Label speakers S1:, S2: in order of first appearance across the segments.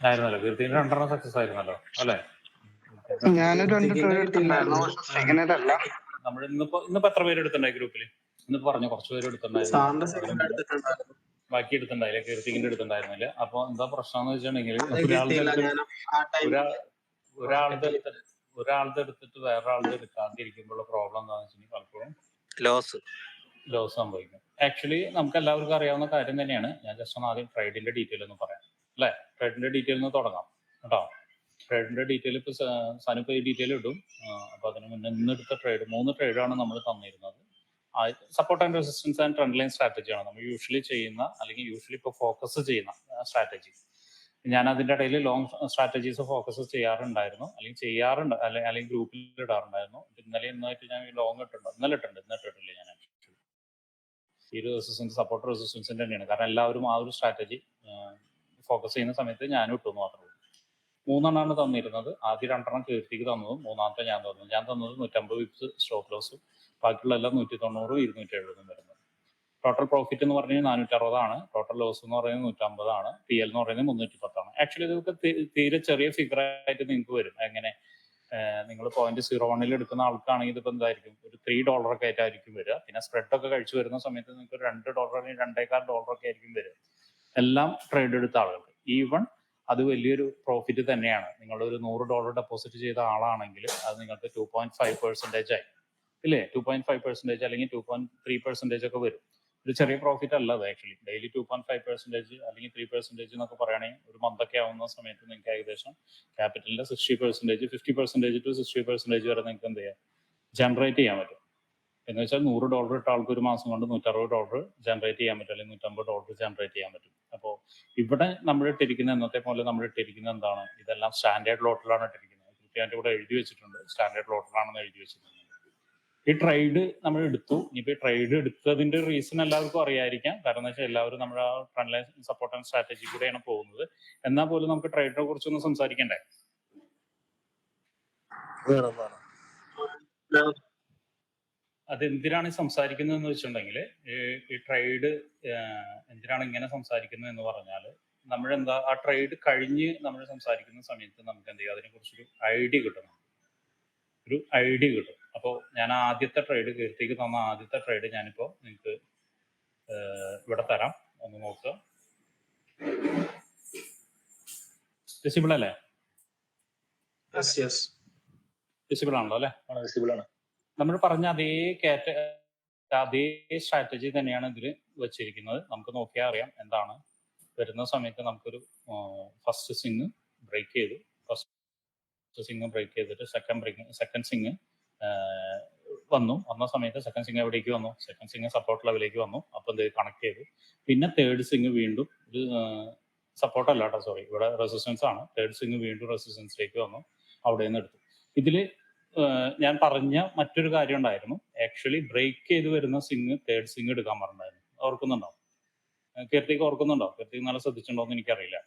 S1: ആയിരുന്നല്ലോ. കീർത്തിന് രണ്ടെണ്ണം സക്സസ് ആയിരുന്നല്ലോ അല്ലേ? നമ്മൾ ഇന്നിപ്പോ ഇന്നിപ്പോ എത്ര പേര് എടുത്തിട്ടുണ്ടായി ഗ്രൂപ്പിൽ ഇന്നിപ്പോ പറഞ്ഞു കുറച്ച് പേര് എടുത്തിട്ടുണ്ടായിരുന്നു ബാക്കി എടുത്തിട്ടുണ്ടായില്ല കീർത്തിക്കിന്റെ എടുത്തിട്ടുണ്ടായിരുന്നില്ല. അപ്പൊ എന്താ പ്രശ്നം എന്ന് വെച്ചിട്ടുണ്ടെങ്കിൽ ഒരാളുടെ ഒരാളുടെ ഒരാളുടെ എടുത്തിട്ട് വേറൊരാളുടെ എടുക്കാതിരിക്കുമ്പോഴുള്ള പ്രോബ്ലം എന്താണെന്ന് വെച്ചിട്ടുണ്ടെങ്കിൽ പലപ്പോഴും
S2: ലോസ്
S1: ലോസ് സംഭവിക്കും. ആക്ച്വലി നമുക്ക് എല്ലാവർക്കും അറിയാവുന്ന കാര്യം തന്നെയാണ്. ഞാൻ ജസ്റ്റ് ഒന്ന് ആദ്യം ട്രേഡിന്റെ ഡീറ്റെയിൽ ഒന്ന് പറയാം. അല്ലെ? ട്രേഡിന്റെ ഡീറ്റെയിൽ ഒന്ന് തുടങ്ങാം. കേട്ടോ? ട്രേഡിന്റെ ഡീറ്റെയിൽ ഇപ്പൊ സനുപ്പ് ഡീറ്റെയിൽ ഇടും. അപ്പൊ അതിന് മുന്നേ ഇന്ന് എടുത്ത ട്രേഡ് മൂന്ന് ട്രേഡാണ് നമ്മൾ തന്നിരുന്നത്. Support and resistance and trend line സ്ട്രാറ്റജിയാണ് നമ്മൾ യൂഷ്വലി ചെയ്യുന്ന അല്ലെങ്കിൽ യൂഷ്വലി ഇപ്പോൾ ഫോക്കസ് ചെയ്യുന്ന സ്ട്രാറ്റജി ഞാൻ അതിന്റെ ഇടയിൽ ലോങ് സ്ട്രാറ്റജീസ് ഫോക്കസ് ചെയ്യാറുണ്ടായിരുന്നു. അല്ലെങ്കിൽ ചെയ്യാറുണ്ട് അല്ലെങ്കിൽ അല്ലെങ്കിൽ ഗ്രൂപ്പിൽ ഇടാറുണ്ടായിരുന്നു. ഇന്നലെ ഇന്നായിട്ട് ഞാൻ ലോങ് ഇട്ടുണ്ട് ഇന്നലെ ഇട്ടുണ്ട് ഇന്ന് ഇട്ടിട്ടില്ല ഞാൻ. ഈ ഒരു റെസിസ്റ്റൻസ് സപ്പോർട്ട് റെസിസ്റ്റൻസിന്റെ തന്നെയാണ്. കാരണം എല്ലാവരും ആ ഒരു സ്ട്രാറ്റജി ഫോക്കസ് ചെയ്യുന്ന സമയത്ത് ഞാനും ഇട്ടു മാത്രമേ ഉള്ളൂ. മൂന്നെണ്ണമാണ് തന്നിരുന്നത്. ആദ്യം രണ്ടെണ്ണം കീർത്തിക്ക് തന്നതും മൂന്നാമത്തെ ഞാൻ തന്നു. ഞാൻ തന്നത് നൂറ്റമ്പത് വിപ്സ് സ്റ്റോപ്പ് ലോസും ബാക്കിയുള്ള എല്ലാം നൂറ്റി തൊണ്ണൂറും ഇരുന്നൂറ്റി എഴുപതും വരുന്നത്. ടോട്ടൽ പ്രോഫിറ്റ് എന്ന് പറഞ്ഞാൽ നാനൂറ്റി അറുപതാണ് ടോട്ടൽ ലോസ് എന്ന് പറയുന്നത് നൂറ്റമ്പതാണ്. പി എൽ എന്ന് പറയുന്നത് മുന്നൂറ്റി പത്താണ് ആക്ച്വലി ഇതൊക്കെ തീരെ ചെറിയ ഫിഗർ ആയിട്ട് നിങ്ങൾക്ക് വരും. എങ്ങനെ നിങ്ങൾ പോയിന്റ് സീറോ വണ്ണിൽ എടുക്കുന്ന ആൾക്കാണെങ്കിൽ ഇതിപ്പോൾ എന്തായിരിക്കും? ഒരു ത്രീ ഡോളർ ഒക്കെ ആയിട്ടായിരിക്കും വരിക. പിന്നെ സ്പ്രെഡ് ഒക്കെ കഴിച്ചു വരുന്ന സമയത്ത് നിങ്ങൾക്ക് രണ്ട് ഡോളർ അല്ലെങ്കിൽ രണ്ടേക്കാൽ ഡോളർ ഒക്കെ ആയിരിക്കും വരിക. എല്ലാം ട്രേഡ് എടുത്ത ആളുകൾക്ക്. ഈവൺ അത് വലിയൊരു പ്രോഫിറ്റ് തന്നെയാണ്. നിങ്ങൾ ഒരു നൂറ് ഡോളർ ഡെപ്പോസിറ്റ് ചെയ്ത ആളാണെങ്കിൽ അത് നിങ്ങൾക്ക് ടു പോയിന്റ് ഫൈവ് പെർസെന്റേജ് ആയി. ഇല്ലേ ടു പോയിന്റ് ഫൈവ് പെർസെന്റേജ് അല്ലെങ്കിൽ ടു പോയിന്റ് ത്രീ പെർസെന്റേജ് ഒക്കെ വരും. ഒരു ചെറിയ പ്രോഫിറ്റ് അല്ല അത് actually daily two point five percentage അല്ലെങ്കിൽ ത്രീ പെർസെന്റേജ് എന്നൊക്കെ പറയുകയാണെങ്കിൽ ഒരു മന്തൊക്കെ ആവുന്ന സമയത്ത് നിങ്ങൾക്ക് ഏകദേശം ക്യാപിറ്റലിന്റെ sixty percentage fifty percentage to sixty percentage വരെ നിങ്ങൾക്ക് എന്ത് ചെയ്യാം? ജനറേറ്റ് ചെയ്യാൻ പറ്റും. എന്ന് വെച്ചാൽ നൂറ് ഡോളർ ഇട്ട ആൾക്ക് ഒരു മാസം കൊണ്ട് നൂറ്ററുപത് ഡോളർ ജനറേറ്റ് ചെയ്യാൻ പറ്റും. അല്ലെങ്കിൽ നൂറ്റമ്പത് ഡോളർ ജനറേറ്റ് ചെയ്യാൻ പറ്റും. അപ്പോൾ ഇവിടെ നമ്മൾ ഇട്ടിരിക്കുന്ന എന്നത്തെ പോലെ നമ്മൾ ഇട്ടിരിക്കുന്ന എന്താണ്? ഇതെല്ലാം സ്റ്റാൻഡേർഡ് ലോട്ടിലാണ് ഇട്ടിരിക്കുന്നത്. കൃത്യമായിട്ട് ഇവിടെ എഴുതി വെച്ചിട്ടുണ്ട്. സ്റ്റാൻഡേർഡ് ലോട്ടിലാണെന്ന് എഴുതി വെച്ചിട്ടുണ്ട്. ഈ ട്രേഡ് നമ്മൾ എടുത്തു. ഇനിയിപ്പോ ഈ ട്രേഡ് എടുത്തതിന്റെ റീസൺ എല്ലാവർക്കും അറിയായിരിക്കാം. കാരണം എന്ന് വെച്ചാൽ എല്ലാവരും നമ്മുടെ front line support and strategy കൂടെയാണ് പോകുന്നത്. എന്നാൽ പോലും നമുക്ക് ട്രേഡിനെ കുറിച്ചൊന്ന് സംസാരിക്കണ്ടേ? അതെന്തിനാണ് സംസാരിക്കുന്നത് എന്ന് വെച്ചിട്ടുണ്ടെങ്കിൽ ഈ ട്രേഡ് എന്തിനാണ് ഇങ്ങനെ സംസാരിക്കുന്നത് എന്ന് പറഞ്ഞാൽ നമ്മളെന്താ ആ ട്രേഡ് കഴിഞ്ഞ് നമ്മൾ സംസാരിക്കുന്ന സമയത്ത് നമുക്ക് എന്ത് ചെയ്യും അതിനെ കുറിച്ചൊരു ഐഡിയ കിട്ടണം. ഒരു ഐഡിയ കിട്ടും അപ്പോൾ ഞാൻ ആദ്യത്തെ ട്രേഡ് കീർത്തിക്ക് തന്ന ആദ്യത്തെ ട്രേഡ് ഞാനിപ്പോൾ നിങ്ങൾക്ക് ഇവിടെ തരാം. ഒന്ന് നോക്കുക വിസിബിൾ അല്ലേ?
S3: യെസ് യെസ്
S1: വിസിബിൾ ആണല്ലോ അല്ലേ?
S2: വിസിബിൾ ആണ്.
S1: നമ്മൾ പറഞ്ഞ അതേ കാറ്റ അതേ സ്ട്രാറ്റജി തന്നെയാണ് ഇതിൽ വെച്ചിരിക്കുന്നത്. നമുക്ക് നോക്കിയാൽ അറിയാം എന്താണ്. വരുന്ന സമയത്ത് നമുക്കൊരു ഫസ്റ്റ് സിങ് ബ്രേക്ക് ചെയ്തു. ഫസ്റ്റ് സിങ് ബ്രേക്ക് ചെയ്തിട്ട് സെക്കൻഡ് ബ്രേക്ക് സെക്കൻഡ് സിങ് വന്നു. വന്ന സമയത്ത് സെക്കൻഡ് സിംഗ് എവിടേക്ക് വന്നു. സെക്കൻഡ് സിംഗ് സപ്പോർട്ട് ലെവലിലേക്ക് വന്നു. അപ്പം ഇത് കണക്ട് ചെയ്തു. പിന്നെ തേർഡ് സിംഗ് വീണ്ടും ഒരു സപ്പോർട്ട് അല്ല കേട്ടോ സോറി ഇവിടെ റെസിസ്റ്റൻസ് ആണ്. തേർഡ് സിംഗ് വീണ്ടും റെസിസ്റ്റൻസിലേക്ക് വന്നു. അവിടെ നിന്ന് എടുത്തു ഇതിൽ ഞാൻ പറഞ്ഞ മറ്റൊരു കാര്യം ഉണ്ടായിരുന്നു. ആക്ച്വലി ബ്രേക്ക് ചെയ്ത് വരുന്ന സിംഗ് തേർഡ് സിംഗ് എടുക്കാൻ പറഞ്ഞിട്ടുണ്ടായിരുന്നു ഓർക്കുന്നുണ്ടോ? കീർത്തിക്ക് ഓർക്കുന്നുണ്ടോ? കീർത്തിക്ക് നല്ല ശ്രദ്ധിച്ചിട്ടുണ്ടോ എന്ന് എനിക്കറിയില്ല.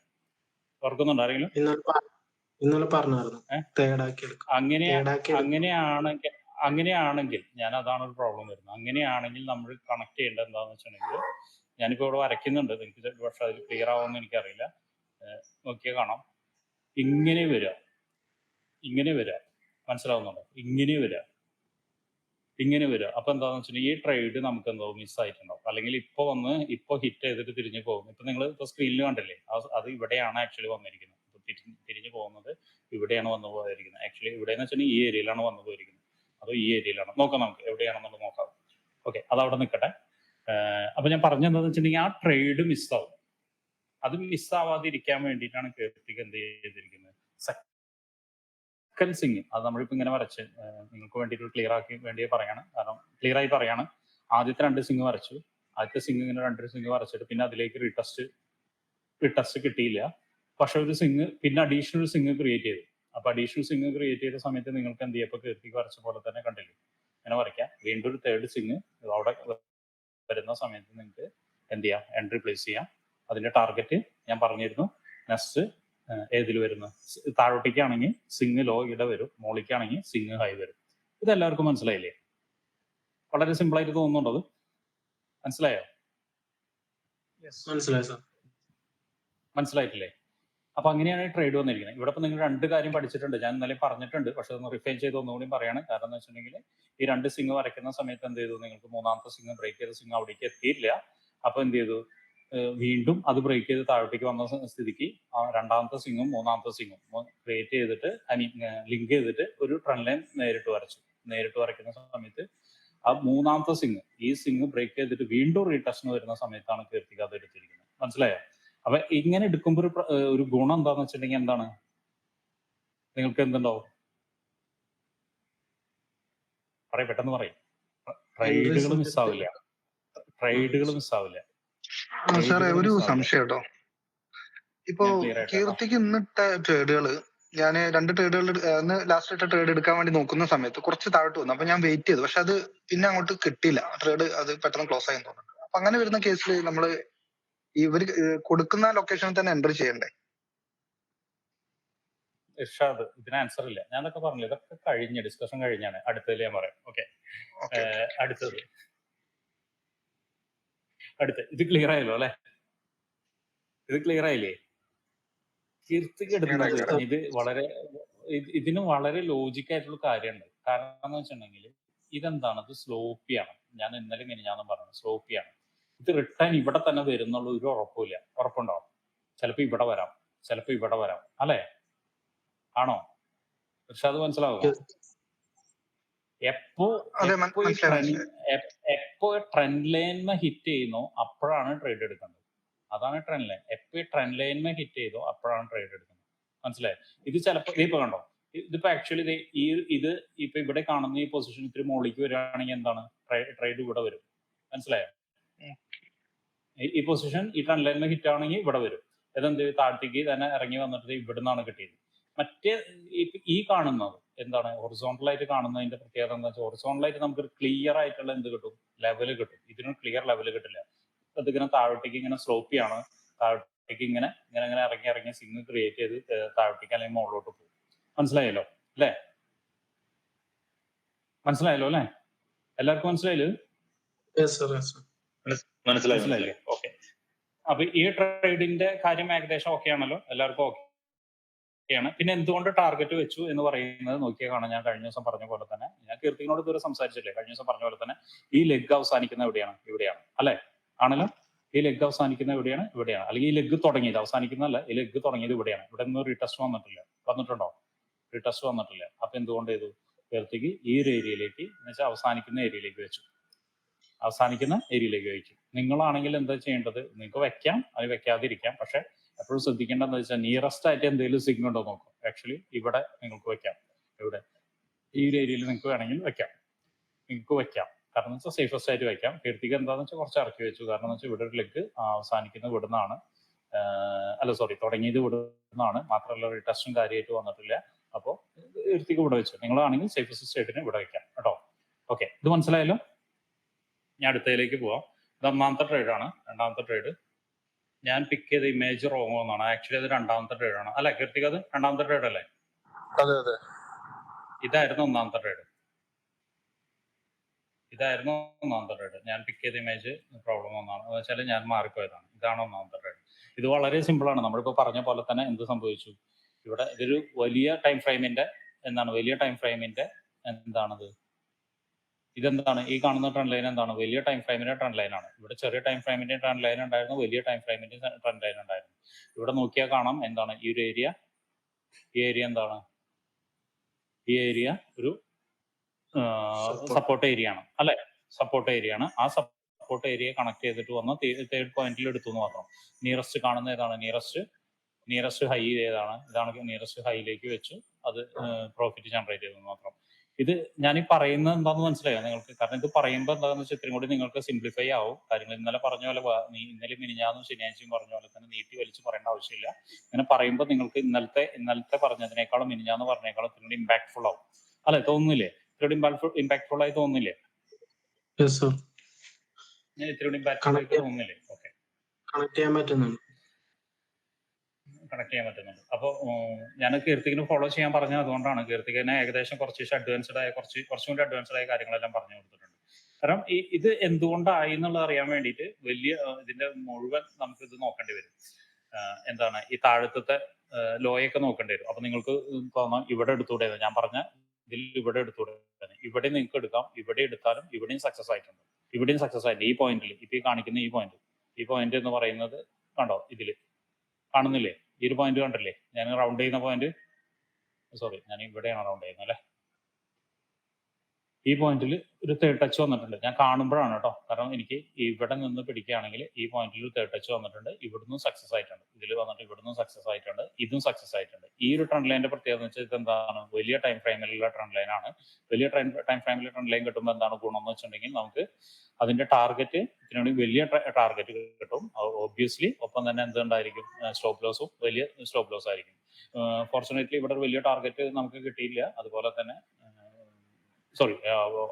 S1: ഓർക്കുന്നുണ്ടോ ആരെങ്കിലും?
S3: ഇന്നലെ പറഞ്ഞായിരുന്നു? തേടാക്കി എടുക്കും
S1: അങ്ങനെ അങ്ങനെയാണെങ്കിൽ അങ്ങനെയാണെങ്കിൽ ഞാൻ അതാണ് ഒരു പ്രോബ്ലം വരുന്നത്. അങ്ങനെയാണെങ്കിൽ നമ്മൾ കണക്ട് ചെയ്യേണ്ടത് എന്താന്ന് വെച്ചിട്ടുണ്ടെങ്കിൽ ഞാനിപ്പോൾ ഇവിടെ വരയ്ക്കുന്നുണ്ട്. എനിക്ക് പക്ഷെ അതിൽ ക്ലിയർ ആവുമെന്ന് എനിക്കറിയില്ല. നോക്കിയ നോക്കിയാൽ കാണാം. ഇങ്ങനെ വരിക. ഇങ്ങനെ വരിക. മനസ്സിലാവുന്നുണ്ടോ? ഇങ്ങനെ വരിക. ഇങ്ങനെ വരിക. അപ്പൊ എന്താണെന്ന് വെച്ചിട്ടുണ്ടെങ്കിൽ ഈ ട്രേഡ് നമുക്ക് എന്തോ മിസ് ആയിട്ടുണ്ടാവും. അല്ലെങ്കിൽ ഇപ്പൊ വന്ന് ഇപ്പൊ ഹിറ്റ് ചെയ്തിട്ട് തിരിഞ്ഞു പോകും. ഇപ്പൊ നിങ്ങൾ ഇപ്പൊ സ്ക്രീനിൽ കണ്ടില്ലേ? അത് ഇവിടെയാണ് ആക്ച്വലി വന്നിരിക്കുന്നത്. തിരിഞ്ഞ് പോകുന്നത് ഇവിടെയാണ് വന്നു പോയിരിക്കുന്നത് ആക്ച്വലി ഇവിടെ എന്ന് വെച്ചാൽ ഈ ഏരിയയിലാണ് വന്നു പോയിരിക്കുന്നത് അതോ ഈ ഏരിയയിലാണ് നോക്കാം നമുക്ക്. എവിടെയാണെന്നുള്ളത് നോക്കാം. ഓക്കെ അത് അവിടെ നിൽക്കട്ടെ അപ്പൊ ഞാൻ പറഞ്ഞതെന്ന് വെച്ചിട്ടുണ്ടെങ്കിൽ ആ ട്രേഡ് മിസ്സാവും അത് മിസ്സാവാതിരിക്കാൻ വേണ്ടിയിട്ടാണ് കീർത്തിക്ക് എന്ത് ചെയ്തിരിക്കുന്നത്? സെക്കൻഡ് സിംഗ് അത് നമ്മളിപ്പോ ഇങ്ങനെ വരച്ച് നിങ്ങൾക്ക് വേണ്ടിയിട്ട് ക്ലിയർ ആക്കി വേണ്ടി പറയാണ്. കാരണം ക്ലിയർ ആയി പറയാണ്. ആദ്യത്തെ രണ്ട് സിംഗ് വരച്ചു. ആദ്യത്തെ സിംഗ് ഇങ്ങനെ രണ്ട് സിംഗ് വരച്ചിട്ട് പിന്നെ അതിലേക്ക് റീടെസ്റ്റ് റീടെസ്റ്റ് കിട്ടിയില്ല. പക്ഷെ ഒരു സിംഗ് പിന്നെ അഡീഷണൽ സിംഗ് ക്രിയേറ്റ് ചെയ്തു. അപ്പൊ അഡീഷണൽ സിംഗ് ക്രിയേറ്റ് ചെയ്ത സമയത്ത് നിങ്ങൾക്ക് എന്ത് ചെയ്യപ്പോ കീർത്തിക്ക് വരച്ച പോലെ തന്നെ കണ്ടില്ലേ? ഇങ്ങനെ വരയ്ക്കാം. വീണ്ടും ഒരു തേർഡ് സിംഗ് അവിടെ വരുന്ന സമയത്ത് നിങ്ങൾക്ക് എന്ത് ചെയ്യാം? എൻട്രി പ്ലേസ് ചെയ്യാം. അതിന്റെ ടാർഗറ്റ് ഞാൻ പറഞ്ഞിരുന്നു നെസ്റ്റ് ഏതിൽ വരുന്നു? താഴോട്ടേക്കാണെങ്കിൽ സിങ് ലോ ഇട വരും. മോളിക്കാണെങ്കിൽ സിങ് ഹൈ വരും. ഇത് എല്ലാവർക്കും മനസ്സിലായില്ലേ? വളരെ സിമ്പിൾ ആയിട്ട് തോന്നുന്നുണ്ടോ അത്? മനസ്സിലായോ?
S3: മനസ്സിലായി സാർ
S1: മനസ്സിലായിട്ടില്ലേ? അപ്പൊ അങ്ങനെയാണ് ട്രേഡ് വന്നിരിക്കുന്നത്. ഇവിടെ ഇപ്പൊ നിങ്ങൾ രണ്ട് കാര്യം പഠിച്ചിട്ടുണ്ട്. ഞാൻ ഇന്നലെ പറഞ്ഞിട്ടുണ്ട്. പക്ഷെ ഒന്ന് റിഫൈൻ ചെയ്ത് ഒന്നുകൂടി പറയാണ്. കാരണം എന്ന് വെച്ചിട്ടുണ്ടെങ്കിൽ ഈ രണ്ട് സിംഗ് വരയ്ക്കുന്ന സമയത്ത് എന്ത് ചെയ്തു? നിങ്ങൾക്ക് മൂന്നാമത്തെ സിംഗ് ബ്രേക്ക് ചെയ്ത സിംഗ് അവിടേക്ക് എത്തിയില്ല. അപ്പൊ എന്ത് ചെയ്തു? വീണ്ടും അത് ബ്രേക്ക് ചെയ്ത് താഴോട്ടേക്ക് വന്ന സ്ഥിതിക്ക് രണ്ടാമത്തെ സിംഗും മൂന്നാമത്തെ സിംഗും ക്രിയേറ്റ് ചെയ്തിട്ട് ഐ മീൻ ലിങ്ക് ചെയ്തിട്ട് ഒരു ട്രെൻഡ് ലൈൻ നേരിട്ട് വരച്ചു. നേരിട്ട് വരയ്ക്കുന്ന സമയത്ത് ആ മൂന്നാമത്തെ സിംഗ് ഈ സിംഗ് ബ്രേക്ക് ചെയ്തിട്ട് വീണ്ടും റീടച്ചിന് വരുന്ന സമയത്താണ് കീർത്തിക അത് എടുത്തിരിക്കുന്നത്. മനസ്സിലായോ? അപ്പൊ ഇങ്ങനെ എടുക്കുമ്പോൾ ഒരു ഒരു ഗുണം എന്താന്ന് വെച്ചിട്ടുണ്ടെങ്കിൽ എന്താണ്? നിങ്ങൾക്ക് എന്തുണ്ടാവും? പറയും പെട്ടെന്ന് പറയും. ട്രേഡുകൾ മിസ്സാവില്ല ട്രേഡുകൾ മിസ്സാവില്ല
S4: സാറേ ഒരു സംശയം കേട്ടോ. ഇപ്പൊ കീർത്തിക്ക് ഇന്നിട്ട ട്രേഡുകൾ ഞാൻ രണ്ട് ട്രേഡുകൾ അന്ന് ലാസ്റ്റ് ഇട്ട ട്രേഡ് എടുക്കാൻ വേണ്ടി നോക്കുന്ന സമയത്ത് കുറച്ച് താഴോട്ട് വന്നു. അപ്പൊ ഞാൻ വെയിറ്റ് ചെയ്തു. പക്ഷെ അത് പിന്നെ അങ്ങോട്ട് കിട്ടിയില്ല. ട്രേഡ് അത് പെട്ടെന്ന് ക്ലോസ് ആയി തോന്നുന്നുണ്ട് അപ്പൊ അങ്ങനെ വരുന്ന കേസിൽ നമ്മൾ ഇവർ കൊടുക്കുന്ന ലൊക്കേഷനിൽ തന്നെ എന്റർ ചെയ്യണ്ടേ?
S1: ഇർഷാദ് ഇതിന് ആൻസർ ഇല്ല. ഞാൻ ഇതൊക്കെ പറഞ്ഞു ഇതൊക്കെ കഴിഞ്ഞ ഡിസ്കഷൻ കഴിഞ്ഞാണ്. അടുത്തതിൽ ഞാൻ പറയാം. ഓക്കെ അടുത്തത്. അടുത്ത. ഇത് ക്ലിയർ ആയല്ലോ അല്ലെ? ഇത് ക്ലിയർ ആയില്ലേ? കീർത്തിക്ക് എടുക്കുന്നത് ഇത് വളരെ ഇത് ഇതിന് വളരെ ലോജിക് ആയിട്ടുള്ള കാര്യമുണ്ട്. കാരണം എന്ന് വെച്ചിട്ടുണ്ടെങ്കിൽ ഇതെന്താണ്? ഇത് സ്ലോപ്പിയാണ് ഞാൻ ഇന്നലെ ഞാൻ പറഞ്ഞു സ്ലോപ്പിയാണ് ഇത് റിട്ടേൺ ഇവിടെ തന്നെ വരുന്നുള്ള ഒരു ഉറപ്പില്ല ഉറപ്പുണ്ടോ? ചിലപ്പോ ഇവിടെ വരാം ചിലപ്പോ ഇവിടെ വരാം. അല്ലേ? ആണോ? പക്ഷെ അത് മനസ്സിലാവും എപ്പോ എപ്പോ ട്രെൻഡ് ലൈൻമ ഹിറ്റ് ചെയ്യുന്നോ അപ്പോഴാണ് ട്രേഡ് എടുക്കുന്നത്. അതാണ് ട്രെൻഡ് ലൈൻ എപ്പോ ട്രെൻഡ് ലൈൻമ ഹിറ്റ് ചെയ്തോ അപ്പോഴാണ് ട്രേഡ് എടുക്കുന്നത്. മനസ്സിലായി? ഇത് ചിലപ്പോ ഇപ്പൊ കണ്ടോ? ഇതിപ്പോ ആക്ച്വലി ഈ ഇത് ഇപ്പൊ ഇവിടെ കാണുന്ന ഈ പൊസിഷൻ ഇത്തിരി മുകളിലേക്ക് വരികയാണെങ്കിൽ എന്താണ്? ട്രേഡ് ഇവിടെ വരും. മനസ്സിലായോ? ഈ- പൊസിഷൻ ഈ ട്രെൻഡ് ലൈനിൽ ഹിറ്റ് ആണെങ്കിൽ ഇവിടെ വരും. ഇതെന്ത് താഴ്ത്തേക്ക് തന്നെ ഇറങ്ങി വന്നിട്ട് ഇവിടെ നിന്നാണ് കിട്ടിയത്. മറ്റേ ഈ- കാണുന്നത് എന്താണ്? ഹൊറിസോണ്ടൽ ആയിട്ട് കാണുന്നതിന്റെ പ്രത്യേകത എന്താ വെച്ചാൽ ഹൊറിസോണ്ടൽ ആയിട്ട് നമുക്ക് ക്ലിയർ ആയിട്ടുള്ള എന്ത് കിട്ടും? ലെവൽ കിട്ടും. ഇതിന് ക്ലിയർ ലെവൽ കിട്ടില്ല. അതിങ്ങനെ താഴോട്ടേക്ക് ഇങ്ങനെ സ്ലോപ്പിയാണ് താഴോട്ടേക്ക് ഇങ്ങനെ ഇങ്ങനെ ഇങ്ങനെ ഇറങ്ങി ഇറങ്ങി സിഗ്നൽ ക്രിയേറ്റ് ചെയ്ത് താഴോട്ടേക്ക് അല്ലെങ്കിൽ മുകളിലോട്ട് പോകും. മനസ്സിലായല്ലോ? അല്ലേ? മനസ്സിലായല്ലോ അല്ലേ? എല്ലാവർക്കും മനസ്സിലായല്ലോ?
S3: യെസ് സർ യെസ് സർ
S5: മനസ്സിലായി.
S1: മനസ്സിലായില്ലേ? അപ്പൊ ഈ ട്രേഡിന്റെ കാര്യം ഏകദേശം ഓക്കെ ആണല്ലോ. എല്ലാവർക്കും ഓക്കെ ാണ് പിന്നെ എന്തുകൊണ്ട് ടാർഗറ്റ് വെച്ചു എന്ന് പറയുന്നത് നോക്കിയാൽ കാണാം. ഞാൻ കഴിഞ്ഞ ദിവസം പറഞ്ഞ പോലെ തന്നെ ഞാൻ കീർത്തിനോട് ഇതുവരെ സംസാരിച്ചില്ലേ കഴിഞ്ഞ ദിവസം പറഞ്ഞ പോലെ തന്നെ ഈ ലെഗ് അവസാനിക്കുന്ന എവിടെയാണ്? ഇവിടെയാണ്. അല്ലെ? ആണല്ലോ? ഈ ലെഗ് അവസാനിക്കുന്ന എവിടെയാണ്? ഇവിടെയാണ്. അല്ലെങ്കിൽ ഈ ലെഗ് തുടങ്ങിയത് അവസാനിക്കുന്നതല്ല ഈ ലെഗ് തുടങ്ങിയത് ഇവിടെയാണ്. ഇവിടെ നിന്ന് റീടെസ്റ്റ് വന്നിട്ടില്ല. വന്നിട്ടുണ്ടോ? റീടെസ്റ്റ് വന്നിട്ടില്ല. അപ്പൊ എന്തുകൊണ്ട് ചെയ്തു? കീർത്തിക്ക് ഈ ഒരു ഏരിയയിലേക്ക് എന്ന് വെച്ചാൽ അവസാനിക്കുന്ന ഏരിയയിലേക്ക് വെച്ചു. അവസാനിക്കുന്ന ഏരിയയിലേക്ക് വെക്കും നിങ്ങളാണെങ്കിൽ എന്താ ചെയ്യേണ്ടത്? നിങ്ങൾക്ക് വെക്കാം അത് വെക്കാതിരിക്കാം. പക്ഷെ എപ്പോഴും ശ്രദ്ധിക്കേണ്ടതെന്ന് വെച്ചാൽ നിയറസ്റ്റ് ആയിട്ട് എന്തെങ്കിലും സിഗ്നൽ ഉണ്ടോ നോക്കും ആക്ച്വലി ഇവിടെ നിങ്ങൾക്ക് വെക്കാം. ഇവിടെ ഈ ഒരു ഏരിയയിൽ നിങ്ങൾക്ക് വേണമെങ്കിൽ വെക്കാം. നിങ്ങൾക്ക് വെക്കാം. കാരണം എന്ന് വെച്ചാൽ സേഫസ്റ്റ് ആയിട്ട് വെക്കാം. കീർത്തിക്ക് എന്താണെന്ന് വെച്ചാൽ കുറച്ച് ഇറക്കി വെച്ചു. കാരണം എന്ന് വെച്ചാൽ ഇവിടെ ഒരു ലെഗ് അവസാനിക്കുന്നത് ഇവിടുന്നാണ്. അല്ല സോറി തുടങ്ങിയത് ഇവിടുന്നാണ്. മാത്രമല്ല ഒരു ടെസ്റ്റും കാര്യമായിട്ട് വന്നിട്ടില്ല. അപ്പോൾ കീർത്തിക്ക് ഇവിടെ വെച്ചു. നിങ്ങളാണെങ്കിൽ സേഫസ്റ്റ് സ്റ്റേറ്റിന് ഇവിടെ വെക്കാം. കേട്ടോ? ഓക്കെ ഇത് മനസ്സിലായല്ലോ? ഞാൻ അടുത്തതിലേക്ക് പോവാം. ഇത് ഒന്നാമത്തെ ട്രേഡ് ആണ്. രണ്ടാമത്തെ ട്രേഡ് ഞാൻ പിക്ക് ചെയ്ത ഇമേജ് റോങ് എന്നാണ്. ആക്ച്വലി അത് രണ്ടാമത്തെ ട്രേഡ് ആണ്. അല്ലെ കീർത്തിക അത് രണ്ടാമത്തെ ട്രേഡ് അല്ലേ?
S2: അതെ അതെ.
S1: ഇതായിരുന്നു ഒന്നാമത്തെ ട്രേഡ് ഇതായിരുന്നു ഒന്നാമത്തെ ട്രേഡ് ഞാൻ പിക്ക് ചെയ്ത ഇമേജ് പ്രോബ്ലം ഒന്നാണ്. എന്ന് വെച്ചാൽ ഞാൻ മാറിപ്പോയതാണ്. ഇതാണ് ഒന്നാമത്തെ ട്രേഡ് ഇത് വളരെ സിമ്പിൾ ആണ്. നമ്മളിപ്പോൾ പറഞ്ഞ പോലെ തന്നെ എന്ത് സംഭവിച്ചു? ഇവിടെ ഇതൊരു വലിയ ടൈം ഫ്രെയിമിന്റെ എന്താണ്? വലിയ ടൈം ഫ്രെയിമിന്റെ എന്താണത്? ഇതെന്താണ്? ഈ കാണുന്ന ട്രെൻഡ് ലൈൻ എന്താണ്? വലിയ ടൈം ഫ്രെയിമിന്റെ ട്രെൻഡ് ലൈൻ ആണ്. ഇവിടെ ചെറിയ ടൈം ഫ്രെയിമിന്റെ ട്രെൻഡ് ലൈൻ ഉണ്ടായിരുന്നു വലിയ ടൈം ഫ്രെയിമിന്റെ ട്രെൻഡ് ലൈൻ ഉണ്ടായിരുന്നു. ഇവിടെ നോക്കിയാൽ കാണാം എന്താണ്? ഈ ഒരു ഏരിയ ഈ ഏരിയ എന്താണ്? ഈ ഏരിയ ഒരു. സപ്പോർട്ട് ഏരിയ ആണ്. അല്ലെ? സപ്പോർട്ട് ഏരിയ ആണ്. ആ സപ്പോർട്ട് ഏരിയ കണക്ട് ചെയ്തിട്ട് വന്ന തേർഡ് പോയിന്റിൽ എടുത്തു എന്ന് മാത്രം. നിയറസ്റ്റ് കാണുന്ന ഏതാണ്? നിയറസ്റ്റ് നിയറസ്റ്റ് ഹൈ ഏതാണ്. ഇതാണ് നിയറസ്റ്റ് ഹൈയിലേക്ക് വെച്ച് അത് പ്രോഫിറ്റ് ജനറേറ്റ് ചെയ്തെന്ന് മാത്രം. ഇത് ഞാൻ ഈ പറയുന്നത് എന്താന്ന് മനസ്സിലായോ? നിങ്ങൾക്ക് കാരണം ഇത് പറയുമ്പോൾ എന്താണെന്ന് വെച്ചാൽ ഇത്രയും കൂടി നിങ്ങൾക്ക് സിംപ്ലിഫൈ ആവും. കാര്യങ്ങൾ ഇന്നലെ പറഞ്ഞ പോലെ വ- നീ ഇന്നലെ മിനിഞ്ഞാന്നും ശനിയാഴ്ചയും പറഞ്ഞ പോലെ തന്നെ നീട്ടി വലിച്ച് പറയേണ്ട ആവശ്യമില്ല. ഇങ്ങനെ പറയുമ്പോൾ നിങ്ങൾക്ക് ഇന്നലത്തെ ഇന്നലത്തെ പറഞ്ഞതിനേക്കാളും മിനിഞ്ഞാന്ന് പറഞ്ഞേക്കാളും ഇത്രയും കൂടി ഇമ്പാക്ട്ഫുൾ ആവും. അല്ലെ? തോന്നുന്നില്ലേ? ഇത്രയും കൂടി ഇമ്പാക്ട്ഫുൾ ആയി തോന്നുന്നില്ലേ?
S3: യെസ് സർ
S1: ഞാൻ ഇത്രയും കൂടി ഇമ്പാക്ട്ഫുൾ ആയിട്ട് തോന്നുന്നില്ലേ? ഓക്കെ
S3: കണക്ട് ചെയ്യാൻ പറ്റുന്നുണ്ട്.
S1: കണക്ട് ചെയ്യാൻ പറ്റുന്നുണ്ട്. അപ്പോൾ ഞാൻ കീർത്തിക്കിന് ഫോളോ ചെയ്യാൻ പറഞ്ഞത് അതുകൊണ്ടാണ്. കീർത്തിക്കിനെ ഏകദേശം കുറച്ച് അഡ്വാൻസ്ഡ് ആയ കുറച്ച് കുറച്ചും കൂടി അഡ്വാൻസ്ഡ് ആയ കാര്യങ്ങളെല്ലാം പറഞ്ഞു കൊടുത്തിട്ടുണ്ട്. കാരണം ഈ ഇത് എന്തുകൊണ്ടായി എന്നുള്ളത് അറിയാൻ വേണ്ടിയിട്ട് വലിയ ഇതിന്റെ മുഴുവൻ നമുക്ക് ഇത് നോക്കേണ്ടി വരും. എന്താണ് ഈ താഴത്തെ ലോയൊക്കെ നോക്കേണ്ടി വരും. അപ്പൊ നിങ്ങൾക്ക് തോന്നാം ഇവിടെ എടുത്തൂടെ ഞാൻ പറഞ്ഞ ഇതിൽ ഇവിടെ എടുത്തൂടെ ഇവിടെ നിങ്ങൾക്ക് എടുക്കാം ഇവിടെ എടുത്താലും ഇവിടെയും സക്സസ് ആയിട്ടുണ്ട്. ഇവിടെയും സക്സസ് ആയിട്ടുണ്ട്. ഈ പോയിന്റിൽ ഇപ്പൊ ഈ കാണിക്കുന്ന ഈ പോയിന്റ് ഈ പോയിന്റ് എന്ന് പറയുന്നത് കണ്ടോ ഇതിൽ? കാണുന്നില്ലേ? ഈ ഒരു പോയിന്റ് കണ്ടില്ലേ? ഞാൻ റൗണ്ട് ചെയ്യുന്ന പോയിന്റ് സോറി ഞാൻ ഇവിടെയാണ് റൗണ്ട് ചെയ്യുന്നത് അല്ലെ? ഈ പോയിന്റിൽ ഒരു തേർഡ് ടച്ച് വന്നിട്ടുണ്ട്. ഞാൻ കാണുമ്പോഴാണ് കേട്ടോ. കാരണം എനിക്ക് ഇവിടെ നിന്ന് പിടിക്കുകയാണെങ്കിൽ ഈ പോയിന്റിൽ ഒരു തേർഡ് ടച്ച് വന്നിട്ടുണ്ട്. ഇവിടുന്ന് സക്സസ് ആയിട്ടുണ്ട്. ഇതിൽ വന്നിട്ട് ഇവിടുന്ന് സക്സസ് ആയിട്ടുണ്ട്. ഇതും സക്സസ് ആയിട്ടുണ്ട്. ഈ ഒരു ട്രെൻഡ് ലൈന്റെ പ്രത്യേകത എന്ന് വെച്ചാൽ ഇത് എന്താണ് വലിയ ടൈം ഫ്രെയിമിലുള്ള ട്രെൻഡ് ലൈൻ ആണ്. വലിയ ടൈം ടൈം ഫ്രെയിമിലെ ട്രെൻഡ് ലൈൻ കിട്ടുമ്പോൾ എന്താണ് ഗുണം എന്ന് വെച്ചിട്ടുണ്ടെങ്കിൽ നമുക്ക് അതിന്റെ ടാർഗറ്റ് ഇതിനുവേണ്ടി വലിയ ടാർഗറ്റ് കിട്ടും. ഓബിയസ്ലി ഒപ്പം തന്നെ എന്തുണ്ടായിരിക്കും? സ്റ്റോപ്പ് ലോസും വലിയ സ്റ്റോപ്പ് ലോസ് ആയിരിക്കും. ഫോർച്ചുനേറ്റ്ലി ഇവിടെ വലിയ ടാർഗറ്റ് നമുക്ക് കിട്ടിയില്ല. അതുപോലെ തന്നെ സോറി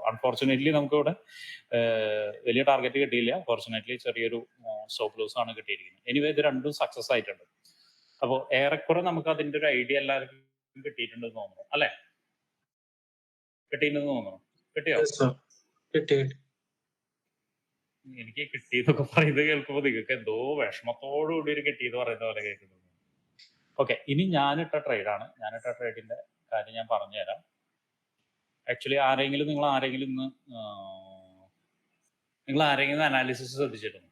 S1: അൺഫോർച്ചുനേറ്റ്ലി നമുക്ക് ഇവിടെ വലിയ ടാർഗറ്റ് കിട്ടിയില്ല. ഫോർച്ചുനേറ്റ്ലി ചെറിയൊരു സ്റ്റോപ്പ് ലോസ് ആണ് കിട്ടിയിരിക്കുന്നത്. എനിവേ ഇത് രണ്ടും സക്സസ് ആയിട്ടുണ്ട്. അപ്പോൾ ഏറെക്കുറെ നമുക്ക് അതിന്റെ ഒരു ഐഡിയ എല്ലാവർക്കും കിട്ടിയിട്ടുണ്ടെന്ന് തോന്നുന്നു. അല്ലെ? കിട്ടിയിട്ടുണ്ടെന്ന് തോന്നുന്നു. കിട്ടിയോ?
S3: കിട്ടി
S1: എനിക്ക് കിട്ടിയെന്നൊക്കെ പറയുന്നത് കേൾക്കുമ്പോൾ നിങ്ങൾക്ക് എന്തോ വിഷമത്തോടു കൂടി ഒരു കിട്ടിയെന്ന് പറയുന്ന പോലെ കേൾക്കുന്നത് ഓക്കെ ഇനി ഞാനിട്ട ട്രേഡാണ് ഞാനിട്ട ട്രേഡിന്റെ കാര്യം ഞാൻ പറഞ്ഞുതരാം. ആക്ച്വലി ആരെങ്കിലും നിങ്ങൾ ആരെങ്കിലും ഇന്ന് നിങ്ങൾ ആരെങ്കിലും അനാലിസിസ് ശ്രദ്ധിച്ചിട്ടുണ്ട്?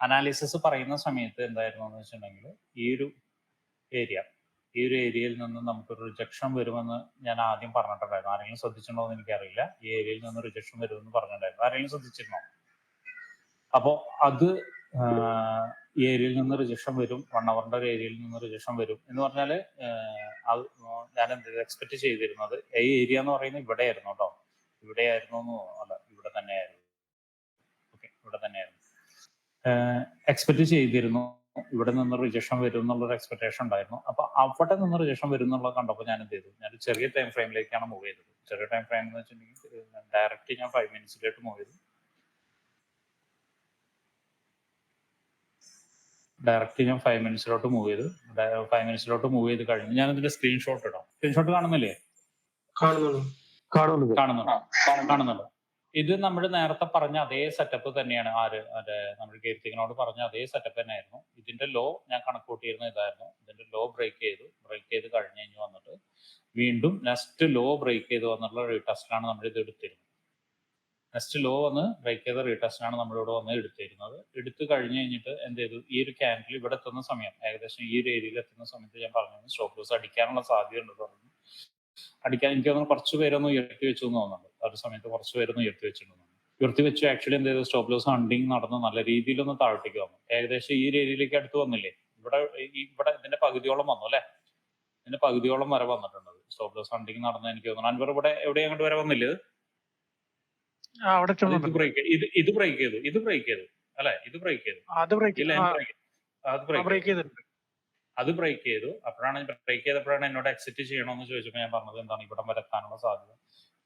S1: അനാലിസിസ് പറയുന്ന സമയത്ത് എന്തായിരുന്നു എന്ന് വെച്ചിട്ടുണ്ടെങ്കിൽ ഈ ഒരു ഏരിയ ഈ ഒരു ഏരിയയിൽ നിന്ന് നമുക്കൊരു റിജക്ഷൻ വരുമെന്ന് ഞാൻ ആദ്യം പറഞ്ഞിട്ടുണ്ടായിരുന്നു. ആരെങ്കിലും ശ്രദ്ധിച്ചിട്ടുണ്ടോ എന്ന് എനിക്കറിയില്ല. ഈ ഏരിയയിൽ നിന്ന് റിജക്ഷൻ വരുമെന്ന് പറഞ്ഞിട്ടുണ്ടായിരുന്നു. ആരെങ്കിലും ശ്രദ്ധിച്ചിരുന്നോ? അപ്പോൾ അത് ഏരിയയിൽ നിന്ന് റിജക്ഷൻ വരും വൺ അവറിന്റെ ഒരു ഏരിയയിൽ നിന്ന് റിജക്ഷൻ വരും. എന്ന് പറഞ്ഞാൽ ഞാൻ എന്ത് എക്സ്പെക്ട് ചെയ്തിരുന്നത് ഈ ഏരിയ എന്ന് പറയുന്നത് ഇവിടെ ആയിരുന്നു കേട്ടോ ഇവിടെ ആയിരുന്നു എന്ന് അല്ല ഇവിടെ തന്നെയായിരുന്നു. ഓക്കെ ഇവിടെ തന്നെയായിരുന്നു. എക്സ്പെക്ട് ചെയ്തിരുന്നു ഇവിടെ നിന്ന് റിജക്ഷൻ വരും എന്നുള്ളൊരു എക്സ്പെക്ടേഷൻ ഉണ്ടായിരുന്നു. അപ്പൊ അവിടെ നിന്ന് റിജക്ഷൻ വരും എന്നുള്ളത് കണ്ടപ്പോൾ ഞാൻ എന്ത് ചെയ്തു? ഞാൻ ചെറിയ ടൈം ഫ്രെയിമിലേക്കാണ് മൂവ് ചെയ്തത്. ചെറിയ ടൈം ഫ്രെയിം എന്ന് വെച്ചിട്ടുണ്ടെങ്കിൽ ഡയറക്റ്റ് ഞാൻ ഫൈവ് മിനിറ്റ്സിലേക്ക് മൂവ് ചെയ്തു. ഡയറക്റ്റ് ഞാൻ ഫൈവ് മിനിറ്റ്സിലോട്ട് മൂവ് ചെയ്ത് ഫൈവ് മിനിറ്റ്സിലോട്ട് മൂവ് ചെയ്ത് കഴിഞ്ഞു ഞാൻ ഇതിന്റെ സ്ക്രീൻഷോട്ട് ഇടാം. സ്ക്രീൻഷോട്ട് കാണുന്നില്ലേ?
S2: കാണുന്നുണ്ടോ.
S1: കാണുന്നുണ്ട്. കാണുന്നുണ്ട്. ഇത് നമ്മൾ നേരത്തെ പറഞ്ഞ അതേ സെറ്റപ്പ് തന്നെയാണ്. ആര് അതെ നമ്മൾ കീർത്തികനോട് പറഞ്ഞ അതേ സെറ്റപ്പ് തന്നെയായിരുന്നു. ഇതിന്റെ ലോ ഞാൻ കണക്കൂട്ടിയിരുന്ന ഇതായിരുന്നു. ഇതിന്റെ ലോ ബ്രേക്ക് ചെയ്തു. ബ്രേക്ക് ചെയ്ത് കഴിഞ്ഞ് കഴിഞ്ഞ് വന്നിട്ട് വീണ്ടും നെക്സ്റ്റ് ലോ ബ്രേക്ക് ചെയ്ത് വന്നിട്ടുള്ള റീടെസ്റ്റിലാണ് നമ്മൾ ഇത് എടുത്തിരുന്നത്. നെക്സ്റ്റ് ലോ വന്ന് ബ്രേക്ക് ചെയ്ത നമ്മുടെ നമ്മളിവിടെ വന്ന് എടുത്തിരുന്നത്. എടുത്തു കഴിഞ്ഞ് കഴിഞ്ഞിട്ട് എന്ത് ചെയ്തു? ഈ ഒരു ക്യാൻഡിൽ ഇവിടെ എത്തുന്ന സമയം ഏകദേശം ഈ ഒരു ഏരിയയിൽ എത്തുന്ന സമയത്ത് ഞാൻ പറഞ്ഞു സ്റ്റോപ്പ് ലോസ് അടിക്കാനുള്ള സാധ്യത ഉണ്ട് പറഞ്ഞു. അടിക്കാൻ എനിക്ക് തോന്നുന്നു കുറച്ച് പേരൊന്ന് ഉയർത്തി വെച്ചു എന്ന് തോന്നുന്നുണ്ട്. ആ ഒരു സമയത്ത് കുറച്ച് പേരൊന്ന് ഉയർത്തി വെച്ചിട്ടുണ്ടെന്ന് ഉയർത്തി വെച്ചു ആക്ച്വലി എന്ത് ചെയ്തു? സ്റ്റോപ്പ് ലോസ് ഹണ്ടിങ് നടന്ന് നല്ല രീതിയിലൊന്ന് താഴ്ത്തേക്ക് വന്നു. ഏകദേശം ഈ ഒരു ഏരിയയിലേക്ക് അടുത്ത് വന്നില്ലേ? ഇവിടെ ഇവിടെ ഇതിന്റെ പകുതിയോളം വന്നു അല്ലേ? ഇതിന്റെ പകുതിയോളം വരെ വന്നിട്ടുണ്ട്. സ്റ്റോപ്പ് ലോസ് ഹണ്ടിങ് നടന്ന് എനിക്ക് തോന്നുന്നു. അൻവർ ഇവിടെ എവിടെ അങ്ങോട്ട് വരെ വന്നില്ല?
S5: ആ, അവിടെ
S1: ഇത്
S5: ചെന്നുണ്ട്
S1: ബ്രേക്ക് ഇത് ഇത് ബ്രേക്ക് ചെയ്തു. ഇത് ബ്രേക്ക് ചെയ്തു. അല്ലെ? ഇത് ബ്രേക്ക് ചെയ്തു.
S5: അത് ബ്രേക്ക്
S1: ബ്രേക്ക് അത് ബ്രേക്ക്
S5: ബ്രേക്ക് ചെയ്തിട്ടുണ്ട്.
S1: അത് ബ്രേക്ക് ചെയ്തു. അപ്പോഴാണ് ബ്രേക്ക് ചെയ്തപ്പോഴാണ് എന്നോട് എക്സിറ്റ് ചെയ്യണമെന്ന് ചോദിച്ചപ്പോൾ ഞാൻ പറഞ്ഞത് എന്താണ്? ഇവിടം വരെ എത്താനുള്ള സാധ്യത.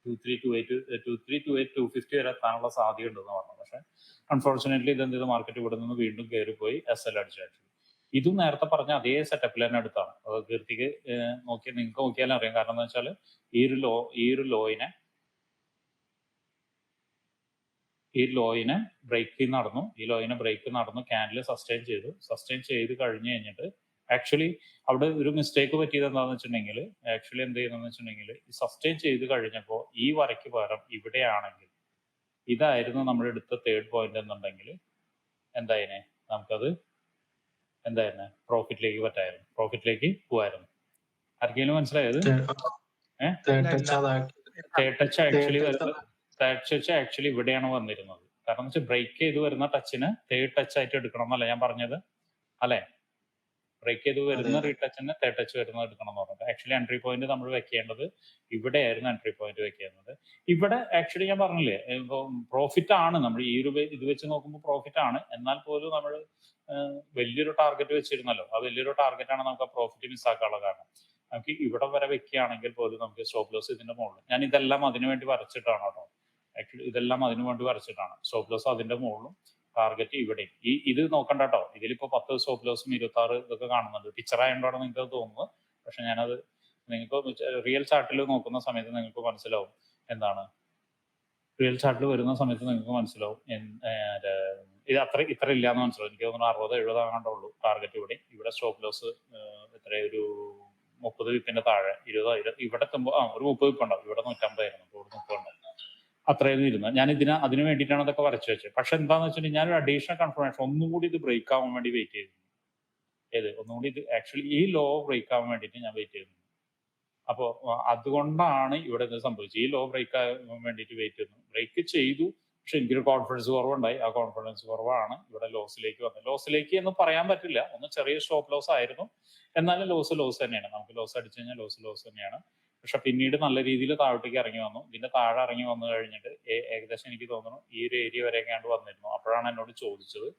S1: Two three two eight two three two eight two fifty വരെ എത്താനുള്ള സാധ്യത ഉണ്ടെന്ന് പറഞ്ഞു പക്ഷെ അൺഫോർച്ചുനേറ്റ്ലി ഇതെന്ത് ചെയ്തു? മാർക്കറ്റ് ഇവിടെ നിന്ന് വീണ്ടും കയറി പോയി എസ് എൽ അടിച്ചു ഇതും നേരത്തെ പറഞ്ഞ അതേ സെറ്റപ്പിൽ തന്നെ അടുത്താണ് അത് കീർത്തിക്ക് ഏഹ്, നോക്കി നിങ്ങൾക്ക് നോക്കിയാലും അറിയാം. കാരണം എന്താ വെച്ചാൽ ഈ ഒരു ലോ ഈ ഒരു ലോയിനെ ഈ ലോയിനെ ബ്രേക്ക് നടന്നു. ഈ ലോയിനെ ബ്രേക്ക് നടന്നു ക്യാൻഡിൽ സസ്റ്റെയിൻ ചെയ്തു. സസ്റ്റെയിൻ ചെയ്ത് കഴിഞ്ഞ് കഴിഞ്ഞിട്ട് ആക്ച്വലി അവിടെ ഒരു മിസ്റ്റേക്ക് പറ്റിയത് എന്താണെന്ന് വെച്ചിട്ടുണ്ടെങ്കിൽ ആക്ച്വലി എന്ത് ചെയ്യുന്നതെന്ന് വെച്ചിട്ടുണ്ടെങ്കിൽ ഈ സസ്റ്റെയിൻ ചെയ്ത് കഴിഞ്ഞപ്പോൾ ഈ വരയ്ക്ക് പകരം ഇവിടെയാണെങ്കിൽ ഇതായിരുന്നു നമ്മൾ എടുത്ത തേർഡ് പോയിന്റ് എന്നുണ്ടെങ്കിൽ എന്തായിനെ? നമുക്കത് എന്തായിരുന്നു? പ്രോഫിറ്റിലേക്ക് പറ്റായിരുന്നു. പ്രോഫിറ്റിലേക്ക് പോവായിരുന്നു. ആർക്കെങ്കിലും മനസ്സിലായത്? തേർഡ് ടച്ച് ആക്ച്വലി വരുന്നത് ടച്ച് ആക്ച്വലി ഇവിടെയാണ് വന്നിരുന്നത്. കാരണം വെച്ചാൽ ബ്രേക്ക് ചെയ്ത് വരുന്ന ടച്ചിന് തേർഡ് ടച്ച് ആയിട്ട് എടുക്കണം എന്നല്ല ഞാൻ പറഞ്ഞത്? അല്ലെ? ബ്രേക്ക് ചെയ്ത് വരുന്ന
S3: റീ
S1: റീടച്ചിന് തേർഡ് ടച്ച് വരുന്നത് എടുക്കണം എന്ന് പറഞ്ഞത് ആക്ച്വലി എൻട്രി പോയിന്റ് നമ്മൾ വെക്കേണ്ടത് ഇവിടെയായിരുന്നു എൻട്രി പോയിന്റ് വെക്കേണ്ടത്. ഇവിടെ ആക്ച്വലി ഞാൻ പറഞ്ഞില്ലേ പ്രോഫിറ്റ് ആണ്. നമ്മൾ ഈ ഒരു ഇത് വെച്ച് നോക്കുമ്പോൾ പ്രോഫിറ്റ് ആണ്. എന്നാൽ പോലും നമ്മൾ വലിയൊരു ടാർഗറ്റ് വെച്ചിരുന്നല്ലോ. ആ വലിയൊരു ടാർഗറ്റ് ആണ് നമുക്ക് ആ പ്രോഫിറ്റ് മിസ്സാക്കാനുള്ള കാരണം. നമുക്ക് ഇവിടെ വരെ വെക്കുകയാണെങ്കിൽ പോലും നമുക്ക് സ്റ്റോപ്പ് ലോസ് ഇതിന്റെ മുകളിൽ. ഞാൻ ഇതെല്ലാം അതിനുവേണ്ടി വരച്ചിട്ടാണ് കേട്ടോ. ഇതെല്ലാം അതിനു വേണ്ടി വരച്ചിട്ടാണ്. സ്റ്റോപ്പ് ലോസ് അതിന്റെ മുകളിലും ടാർഗറ്റ് ഇവിടെ ഈ ഇത് നോക്കണ്ട കേട്ടോ ഇതിലിപ്പോ പത്ത് സ്റ്റോപ്പ് ലോസും ഇരുപത്തി ആറ് ഇതൊക്കെ കാണുന്നുണ്ട്. പിക്ചർ ആയതുകൊണ്ടാണ് നിങ്ങൾക്ക് തോന്നുന്നത്. പക്ഷെ ഞാനത് നിങ്ങൾക്ക് റിയൽ ചാർട്ടിൽ നോക്കുന്ന സമയത്ത് നിങ്ങൾക്ക് മനസ്സിലാവും എന്താണ്. റിയൽ ചാർട്ടിൽ വരുന്ന സമയത്ത് നിങ്ങൾക്ക് മനസ്സിലാവും ഇത് അത്ര ഇത്ര ഇല്ലാന്ന് മനസ്സിലാവും. എനിക്ക് തോന്നുന്നു അറുപത് എഴുപത് ആകണ്ടുള്ളൂ ടാർഗറ്റ് ഇവിടെ. ഇവിടെ സ്റ്റോപ്പ് ലോസ് എത്ര ഒരു മുപ്പത് വിപ്പിന്റെ താഴെ. ഇരുപത് ഇവിടെ എത്തുമ്പോൾ ആ ഒരു മുപ്പത് വിപ്പ് ഉണ്ടാവും. ഇവിടെ നൂറ്റമ്പതായിരുന്നു. ഇവിടെ മുപ്പത് ഉണ്ടാവും ഇരുന്നത്. ഇരുന്ന് ഞാൻ ഇതിന് അതിന് വേണ്ടിയിട്ടാണ് അതൊക്കെ വരച്ചു വെച്ചത്. പക്ഷെ എന്താന്ന് വെച്ചിട്ടുണ്ടെങ്കിൽ ഞാൻ ഒരു അഡീഷണൽ കൺഫർമേഷൻ ഒന്നുകൂടി ഇത് ബ്രേക്ക് ആവാൻ വേണ്ടി വെയിറ്റ് ചെയ്തു ഏത്? ഒന്നുകൂടി ഇത് ആക്ച്വലി ഈ ലോ ബ്രേക്ക് ആവാൻ വേണ്ടിയിട്ട് ഞാൻ വെയിറ്റ് ചെയ്യുന്നു അപ്പോൾ അതുകൊണ്ടാണ് ഇവിടെ ഇത് സംഭവിച്ചത്. ഈ ലോ ബ്രേക്ക് ആവാൻ വേണ്ടിയിട്ട് വെയിറ്റ് ചെയ്യുന്നു ബ്രേക്ക് ചെയ്തു. പക്ഷെ എനിക്കൊരു കോൺഫിഡൻസ് കുറവുണ്ടായി. ആ കോൺഫിഡൻസ് കുറവാണ് ഇവിടെ ലോസിലേക്ക് വന്നത്. ലോസിലേക്ക് എന്ന് പറയാൻ പറ്റില്ല. ഒന്ന് ചെറിയ സ്റ്റോപ്പ് ലോസ് ആയിരുന്നു. എന്നാലും ലോസ് ലോസ് തന്നെയാണ്. നമുക്ക് ലോസ് അടിച്ചു കഴിഞ്ഞാൽ ലോസ് ലോസ് തന്നെയാണ്. പക്ഷെ പിന്നീട് നല്ല രീതിയിൽ താഴോട്ടേക്ക് ഇറങ്ങി വന്നു. ഇതിന്റെ താഴെ ഇറങ്ങി വന്നു കഴിഞ്ഞിട്ട് ഏകദേശം എനിക്ക് തോന്നുന്നു ഈ ഒരു ഏരിയ വരെയൊക്കെയാണ്ട് വന്നിരുന്നു. അപ്പോഴാണ് എന്നോട് ചോദിച്ചത്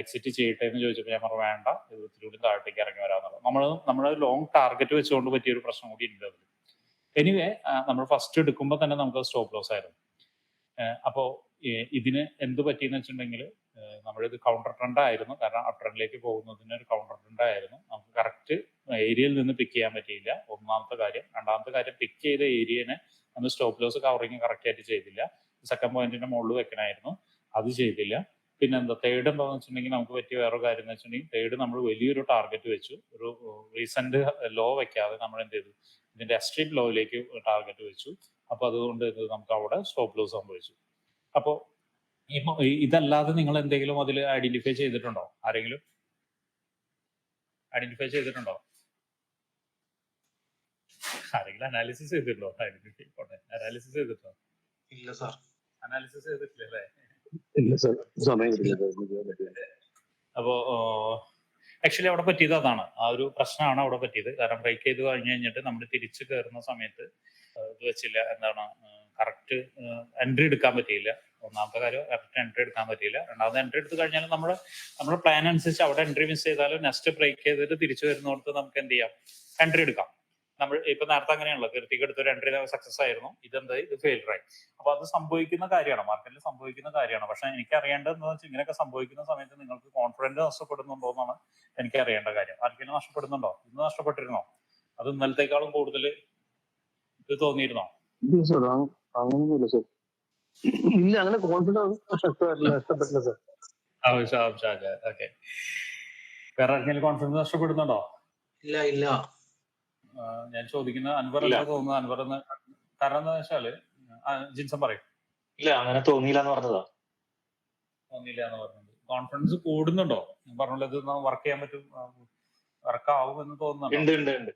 S1: എക്സിറ്റ് ചെയ്യട്ടെ എന്ന് ചോദിച്ചപ്പോൾ ഞാൻ പറഞ്ഞു വേണ്ട ഇതിലൂടെ താഴോട്ടേക്ക് ഇറങ്ങി വരാമെന്നുള്ളത്. നമ്മൾ നമ്മുടെ ലോങ് ടാർഗറ്റ് വെച്ചുകൊണ്ട് പറ്റിയ ഒരു പ്രശ്നം കൂടി ഉണ്ട് അതിൽ എനിവേ നമ്മൾ ഫസ്റ്റ് എടുക്കുമ്പോൾ തന്നെ നമുക്ക് സ്റ്റോപ്പ് ലോസ് ആയിരുന്നു. അപ്പോൾ ഇതിന് എന്ത് പറ്റിയെന്ന് വെച്ചിട്ടുണ്ടെങ്കിൽ നമ്മളിത് കൗണ്ടർ ട്രെൻഡ് ആയിരുന്നു. കാരണം അപ് ട്രെൻഡിലേക്ക് പോകുന്നതിന് ഒരു കൗണ്ടർ ട്രെൻഡ് ആയിരുന്നു. നമുക്ക് കറക്റ്റ് ഏരിയയിൽ നിന്ന് പിക്ക് ചെയ്യാൻ പറ്റിയില്ല. ഒന്നാമത്തെ കാര്യം. രണ്ടാമത്തെ കാര്യം പിക്ക് ചെയ്ത ഏരിയനെ നമ്മൾ സ്റ്റോപ്പ് ലോസ് കവറിങ് കറക്റ്റ് ആയിട്ട് ചെയ്തില്ല. സെക്കൻഡ് പോയിന്റിന്റെ മുകളിൽ വെക്കണമായിരുന്നു അത് ചെയ്തില്ല. പിന്നെ എന്താ തേർഡ് എന്താണെന്ന് വെച്ചിട്ടുണ്ടെങ്കിൽ നമുക്ക് പറ്റിയ വേറൊരു കാര്യം എന്ന് വെച്ചിട്ടുണ്ടെങ്കിൽ തേർഡ് നമ്മൾ വലിയൊരു ടാർഗറ്റ് വെച്ചു. ഒരു റീസെന്റ് ലോ വെക്കാതെ നമ്മൾ എന്ത് ചെയ്തു? ഇതിന്റെ എക്സ്ട്രീം ലോയിലേക്ക് ടാർഗറ്റ് വെച്ചു. അപ്പൊ അതുകൊണ്ട് നമുക്ക് അവിടെ സ്റ്റോപ്പ് ലോസ് സംഭവിച്ചു. അപ്പോൾ ഈ ഇതല്ലാതെ നിങ്ങൾ എന്തെങ്കിലും അതിൽ ഐഡന്റിഫൈ ചെയ്തിട്ടുണ്ടോ? ആരെങ്കിലും? ഐഡന്റിഫൈ ചെയ്തിട്ടുണ്ടോ? ആരെങ്കിലും അനാലിസിസ് ചെയ്തിട്ടുണ്ടോ? ഐഡന്റിഫൈ അനാലിസിസ് ചെയ്തിട്ടോ
S3: ഇല്ല സാർ
S1: അനാലിസിസ് ചെയ്തിട്ടില്ല അല്ലേ?
S2: ഇല്ല സാർ സമയം കിട്ടില്ല
S1: അപ്പോ ആക്ച്വലി അവിടെ പറ്റിയത് അതാണ്. ആ ഒരു പ്രശ്നമാണ് അവിടെ പറ്റിയത്. കാരണം ബ്രേക്ക് ചെയ്ത് കഴിഞ്ഞു കഴിഞ്ഞിട്ട് നമ്മൾ തിരിച്ചു കയറുന്ന സമയത്ത് ഇത് വെച്ചില്ല. എന്താണ് കറക്റ്റ് എൻട്രി എടുക്കാൻ പറ്റിയില്ല. ഒന്നാമത്തെ കാര്യം കറക്റ്റ് എൻട്രി എടുക്കാൻ പറ്റിയില്ല. രണ്ടാമത് എൻട്രി എടുത്തു കഴിഞ്ഞാൽ നമ്മൾ നമ്മുടെ പ്ലാൻ അനുസരിച്ച് അവിടെ എൻട്രി മിസ് ചെയ്താലും നെക്സ്റ്റ് ബ്രേക്ക് ചെയ്തിട്ട് തിരിച്ചു വരുന്നിടത്ത് നമുക്ക് എന്ത് ചെയ്യാം? എൻട്രി എടുക്കാം. നമ്മൾ ഇപ്പൊ നേരത്തെ അങ്ങനെയാണല്ലോ കീർത്തിക്ക് എടുത്ത ഒരു എൻട്രി സക്സസ് ആയിരുന്നു. ഇതെന്തായി ഇത് ഫെയിലർ ആയി. അപ്പൊ അത് സംഭവിക്കുന്ന കാര്യമാണ്. മാർക്കറ്റിൽ സംഭവിക്കുന്ന കാര്യമാണ്. പക്ഷെ എനിക്ക് അറിയേണ്ടത് എന്ന് വെച്ചാൽ ഇങ്ങനെയൊക്കെ സംഭവിക്കുന്ന സമയത്ത് നിങ്ങൾക്ക് കോൺഫിഡൻസ് നഷ്ടപ്പെടുന്നുണ്ടോ എന്നാണ് എനിക്ക് അറിയേണ്ട കാര്യം ആർക്കെങ്കിലും നഷ്ടപ്പെടുന്നുണ്ടോ? ഇന്ന് നഷ്ടപ്പെട്ടിരുന്നോ? അത് ഇന്നലത്തേക്കാളും കൂടുതൽ ഇത് തോന്നിയിരുന്നോ?
S2: അങ്ങനെയൊന്നുമില്ല സർ. ഇല്ല അങ്ങനെ കോൺഫിഡൻസ് നഷ്ടപ്പെട്ടില്ല സർ.
S1: ഓക്കെ വേറെ ആർക്കെങ്കിലും കോൺഫിഡൻസ് നഷ്ടപ്പെടുന്നുണ്ടോ?
S3: ഇല്ല ഇല്ല.
S1: ഞാൻ ചോദിക്കുന്ന അൻവർ തോന്നുന്നത്? അൻവർ എന്ന് കാരണം എന്താ വെച്ചാൽ ആ, ജിൻസൺ പറയും.
S6: ഇല്ല അങ്ങനെ തോന്നിയില്ല എന്ന് പറഞ്ഞതാ.
S1: തോന്നിയില്ല എന്ന് പറഞ്ഞത് കോൺഫിഡൻസ് കൂടുന്നുണ്ടോ? ഞാൻ പറഞ്ഞല്ലോ ഇത് വർക്ക് ചെയ്യാൻ പറ്റും വർക്ക് ആവും എന്ന് തോന്നുന്നുണ്ട്?
S6: ഉണ്ട് ഉണ്ട് ഉണ്ട്.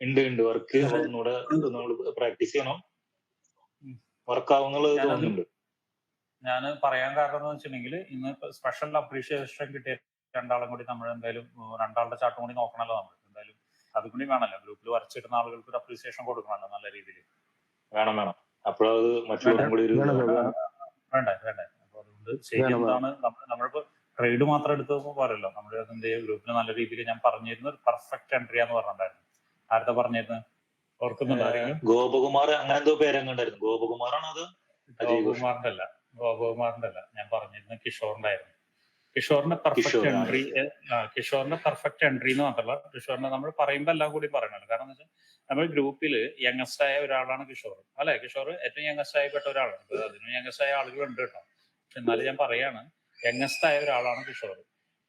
S6: ഉണ്ട് ഉണ്ട്. വർക്ക് ഒന്നുകൂടെ നമ്മൾ പ്രാക്ടീസ് ചെയ്യണം.
S1: ഉം.
S6: വർക്ക് ആവുന്നുള്ളത്
S1: ഞാനത്
S6: തോന്നുന്നുണ്ട്.
S1: ഞാൻ പറയാൻ കാരണം എന്ന് വെച്ചിട്ടുണ്ടെങ്കിൽ ഇന്ന് സ്പെഷ്യൽ അപ്രീഷിയേഷൻ കിട്ടിയ രണ്ടാളും കൂടി നമ്മൾ എന്തായാലും രണ്ടാളുടെ ചാട്ടും കൂടി നോക്കണല്ലോ നമ്മൾ. എന്തായാലും അതും കൂടി വേണമല്ലോ. ഗ്രൂപ്പിൽ വരച്ചിടുന്ന ആളുകൾക്ക് ഒരു അപ്രീസിയേഷൻ കൊടുക്കണമല്ലോ നല്ല രീതിയിൽ
S6: വേണം വേണം. അപ്പോഴത് മറ്റുള്ളവരും കൂടി ഒരു
S2: വേണ്ട വേണ്ട വേണം.
S1: വേണ്ടേ വേണ്ടേ. അപ്പൊ അതുകൊണ്ട് ശരിയാണ് നമ്മൾ നമ്മളിപ്പോ ട്രേഡ് മാത്രം എടുത്ത് പോരല്ലോ. നമ്മൾ എന്ത് ഗ്രൂപ്പിൽ നല്ല രീതിയിൽ ഞാൻ പറഞ്ഞിരുന്ന ഒരു പെർഫെക്റ്റ് എൻട്രി ആന്ന് പറഞ്ഞിട്ടുണ്ടായിരുന്നു. ആരത്തെ പറഞ്ഞിരുന്നത് ഓർക്കുന്നുണ്ടോ
S6: ഗോപകുമാർ അങ്ങനെ എന്തോ പേരെങ്ങണ്ടായിരുന്നു ഗോപകുമാറാണോ അത്?
S1: ഗോപകുമാറിന്റെ അല്ല ഗോപകുമാറിന്റെ അല്ല. ഞാൻ പറഞ്ഞിരുന്ന കിഷോറിന്റെ കിഷോറിന്റെ പെർഫെക്റ്റ് എൻട്രി കിഷോറിന്റെ പെർഫെക്റ്റ് എൻട്രി എന്ന് മാത്രമല്ല കിഷോറിന്റെ നമ്മൾ പറയുമ്പോൾ എല്ലാം കൂടി പറയണല്ലോ കാരണം എന്ന് വെച്ചാൽ നമ്മൾ ഗ്രൂപ്പിൽ യങ്ങസ്റ്റ് ആയ ഒരാളാണ് കിഷോർ. അല്ലെ? കിഷോർ ഏറ്റവും യങ്ങസ്റ്റ് ആയപ്പെട്ട ഒരാളാണ്. അതിനും യങ്ങസ്റ്റ് ആയ ആളുകളുണ്ട് കേട്ടോ. പക്ഷെ എന്നാലും ഞാൻ പറയാണ് യങ്ങസ്റ്റ് ആയ ഒരാളാണ് കിഷോർ.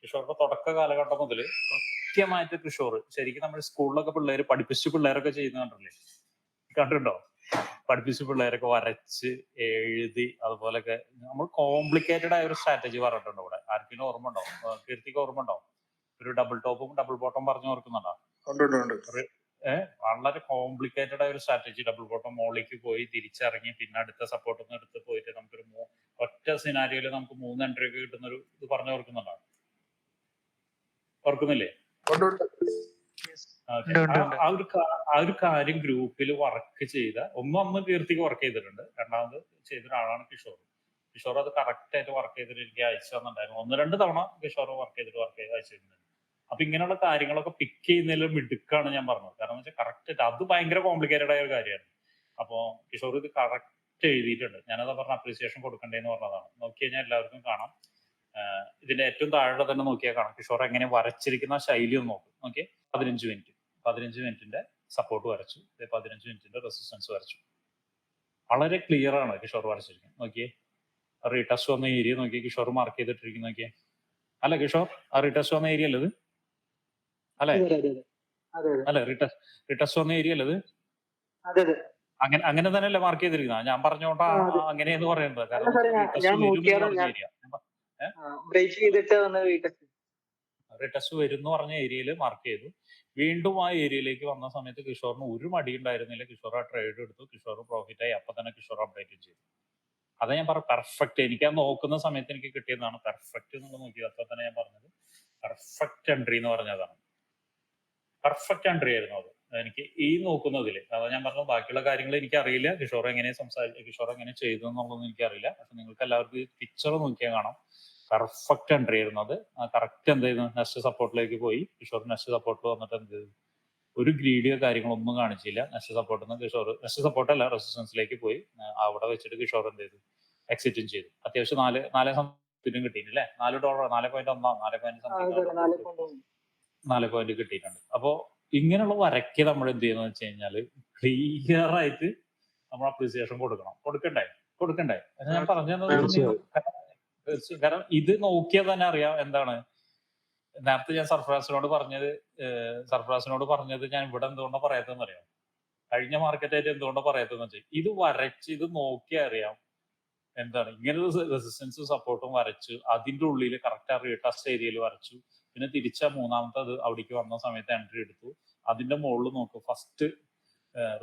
S1: കിഷോറിന്റെ തുടക്ക കാലഘട്ടം മുതൽ കൃത്യമായിട്ട് കിഷോർ ശരിക്കും നമ്മുടെ സ്കൂളിലൊക്കെ പിള്ളേർ പഠിപ്പിച്ച് പിള്ളേരൊക്കെ ചെയ്യുന്ന കണ്ടില്ലേ കണ്ടിട്ടുണ്ടോ? പഠിപ്പിച്ച് പിള്ളേരൊക്കെ വരച്ച് എഴുതി അതുപോലൊക്കെ നമ്മൾ കോംപ്ലിക്കേറ്റഡ് ആയ ഒരു സ്ട്രാറ്റജി പറഞ്ഞിട്ടുണ്ട് ഇവിടെ. ആർക്കെങ്കിലും ഓർമ്മ ഉണ്ടോ? കീർത്തിക്ക് ഓർമ്മ ഉണ്ടോ? ഒരു ഡബിൾ ടോപ്പും ഡബിൾ ബോട്ടം പറഞ്ഞു ഓർക്കുന്നുണ്ടോ? വളരെ കോംപ്ലിക്കേറ്റഡ് ആയ ഒരു സ്ട്രാറ്റജി ഡബിൾ ബോട്ടം മോളിലേക്ക് പോയി തിരിച്ചിറങ്ങി പിന്നെ അടുത്ത സപ്പോർട്ട് നിന്ന് എടുത്ത് പോയിട്ട് നമുക്കൊരു ഒറ്റ സിനാരിയോയിൽ നമുക്ക് മൂന്ന് എൻട്രി ഒക്കെ കിട്ടുന്ന ഒരു ഇത് പറഞ്ഞു ഓർക്കുന്നുണ്ടോ? ഓർക്കുന്നില്ലേ? ആ- ഒരു ആ ഒരു കാര്യം ഗ്രൂപ്പിൽ വർക്ക് ചെയ്ത ഒന്ന് അന്ന് കീർത്തിക്ക് വർക്ക് ചെയ്തിട്ടുണ്ട്. രണ്ടാമത് ചെയ്ത ഒരാളാണ് കിഷോർ. കിഷോർ അത് കറക്റ്റ് ആയിട്ട് വർക്ക് ചെയ്തിട്ട് എനിക്ക് അയച്ചു തന്നിട്ടുണ്ടായിരുന്നു. ഒന്ന് രണ്ട് തവണ കിഷോർ വർക്ക് ചെയ്തിട്ട് വർക്ക് ചെയ്ത് അയച്ചു തന്നിട്ടുണ്ട് അപ്പൊ ഇങ്ങനെയുള്ള കാര്യങ്ങളൊക്കെ പിക്ക് ചെയ്യുന്നതിൽ മിടുക്കാണ് ഞാൻ പറഞ്ഞത്. കാരണം വെച്ചാൽ കറക്റ്റ് അത് ഭയങ്കര കോംപ്ലിക്കേറ്റഡ് ആയ ഒരു കാര്യമാണ്. അപ്പോ കിഷോർ ഇത് കറക്റ്റ് എഴുതിയിട്ടുണ്ട്. ഞാനത് പറഞ്ഞ അപ്രീസിയേഷൻ കൊടുക്കണ്ടേന്ന് പറഞ്ഞതാണ്. നോക്കി കഴിഞ്ഞാൽ എല്ലാവർക്കും കാണാം. ഇതിന്റെ ഏറ്റവും താഴെ തന്നെ നോക്കിയാൽ കാണാം. കിഷോർ എങ്ങനെ വരച്ചിരിക്കുന്ന ശൈലി ഒന്ന് നോക്കും. ഓക്കെ പതിനഞ്ച് മിനിറ്റ്. പതിനഞ്ച് മിനിറ്റിന്റെ സപ്പോർട്ട് വരച്ചു. പതിനഞ്ച് മിനിറ്റിന്റെ റെസിസ്റ്റൻസ് വരച്ചു. വളരെ ക്ലിയർ ആണ് കിഷോർ വരച്ചിരിക്കുന്നത്. നോക്കിയേ റീടസ്റ്റ് വന്ന ഏരിയ നോക്കി കിഷോർ മാർക്ക് ചെയ്തിട്ടിരിക്കുന്നു. നോക്കിയേ. അല്ല കിഷോർ? ആ റീടെസ്റ്റ് വന്ന ഏരിയ അല്ലത് അല്ലേ? അല്ല റീടസ്റ്റ് റീടസ്റ്റ് വന്ന ഏരിയ അല്ലത് അങ്ങനെ അങ്ങനെ തന്നെയല്ലേ മാർക്ക് ചെയ്തിരിക്കുന്നത്. ഞാൻ പറഞ്ഞോണ്ടാ. അങ്ങനെയെന്ന് പറയുന്നത്.
S2: അല്ല ബ്രേക്ക് ചെയ്തിട്ട് വന്ന് റീടെസ്റ്റ്
S1: റിട്ടസ്റ്റ് വരും പറഞ്ഞ ഏരിയയിൽ മാർക്ക് ചെയ്തു. വീണ്ടും ആ ഏരിയയിലേക്ക് വന്ന സമയത്ത് കിഷോറിന് ഒരു മടി ഉണ്ടായിരുന്നില്ല കിഷോർ ആ ട്രേഡ് എടുത്തു. കിഷോർ പ്രോഫിറ്റ് ആയി. അപ്പൊ തന്നെ കിഷോർ അപ്ഡേറ്റ് ചെയ്തു. അതാ ഞാൻ പറഞ്ഞു പെർഫെക്റ്റ് എനിക്ക് ആ നോക്കുന്ന സമയത്ത് എനിക്ക് കിട്ടിയതാണ് പെർഫെക്റ്റ് എന്ന് നോക്കിയത് അപ്പൊ തന്നെ ഞാൻ പറഞ്ഞത് പെർഫെക്റ്റ് എൻട്രി എന്ന് പറഞ്ഞതാണ്. പെർഫെക്റ്റ് എൻട്രി ആയിരുന്നു അത്. എനിക്ക് ഈ നോക്കുന്നതിൽ അതാ ഞാൻ പറഞ്ഞു ബാക്കിയുള്ള കാര്യങ്ങൾ എനിക്ക് അറിയില്ല കിഷോർ എങ്ങനെ സംസാരിച്ചു കിഷോർ എങ്ങനെ ചെയ്തു എന്നുള്ളതൊന്നും എനിക്കറിയില്ല. പക്ഷെ നിങ്ങൾക്ക് എല്ലാവർക്കും പിക്ചർ നോക്കിയാൽ കാണാം. പെർഫെക്റ്റ് എൻട്രി ആയിരുന്നു അത്. കറക്റ്റ് എന്ത് ചെയ്തു? നെസ്റ്റ് സപ്പോർട്ടിലേക്ക് പോയി. കിഷോർ നെസ്റ്റ് സപ്പോർട്ടിൽ വന്നിട്ട് എന്ത് ചെയ്തു? ഒരു ഗ്രീഡിയോ കാര്യങ്ങളൊന്നും കാണിച്ചില്ല. നെസ്റ്റ് സപ്പോർട്ടിൽ നിന്ന് കിഷോർ നെസ്റ്റ് സപ്പോർട്ട് അല്ല റെസിസ്റ്റൻസിലേക്ക് പോയി. അവിടെ വെച്ചിട്ട് കിഷോർ എന്ത് ചെയ്തു? എക്സിറ്റും ചെയ്തു. അത്യാവശ്യം നാല് നാല് സംതിനും കിട്ടിയിട്ടില്ലേ? നാല് ഡോളർ നാല് പോയിന്റ് ഒന്നാം നാല് പോയിന്റ് നാല് പോയിന്റ് കിട്ടിയിട്ടുണ്ട്. അപ്പോ ഇങ്ങനെയുള്ള വരയ്ക്ക് നമ്മൾ എന്ത് ചെയ്യുന്നത് വെച്ച് കഴിഞ്ഞാൽ ക്ലിയർ ആയിട്ട് നമ്മൾ അപ്രീസിയേഷൻ കൊടുക്കണം. കൊടുക്കണ്ടേ? കൊടുക്കണ്ടേ? ഞാൻ പറഞ്ഞു തന്നത്. കാരണം ഇത് നോക്കിയാൽ തന്നെ അറിയാം എന്താണ്. നേരത്തെ ഞാൻ സർഫറാസിനോട് പറഞ്ഞത് സർഫ്രാസിനോട് സർഫറാസിനോട് പറഞ്ഞത് ഞാൻ ഇവിടെ എന്തുകൊണ്ടാണ് പറയാത്തതെന്ന് അറിയാം. കഴിഞ്ഞ മാർക്കറ്റായിട്ട് എന്തുകൊണ്ടാണ് പറയാത്തതെന്ന് വെച്ചാൽ ഇത് വരച്ച് ഇത് നോക്കിയാൽ അറിയാം എന്താണ്. ഇങ്ങനെ റെസിസ്റ്റൻസും സപ്പോർട്ടും വരച്ചു അതിന്റെ ഉള്ളിൽ കറക്റ്റ് ആ റീടെസ്റ്റ് ഏരിയയിൽ വരച്ചു. പിന്നെ തിരിച്ച മൂന്നാമത്തെ അത് അവിടേക്ക് വന്ന സമയത്ത് എൻട്രി എടുത്തു. അതിന്റെ മുകളിൽ നോക്ക് ഫസ്റ്റ്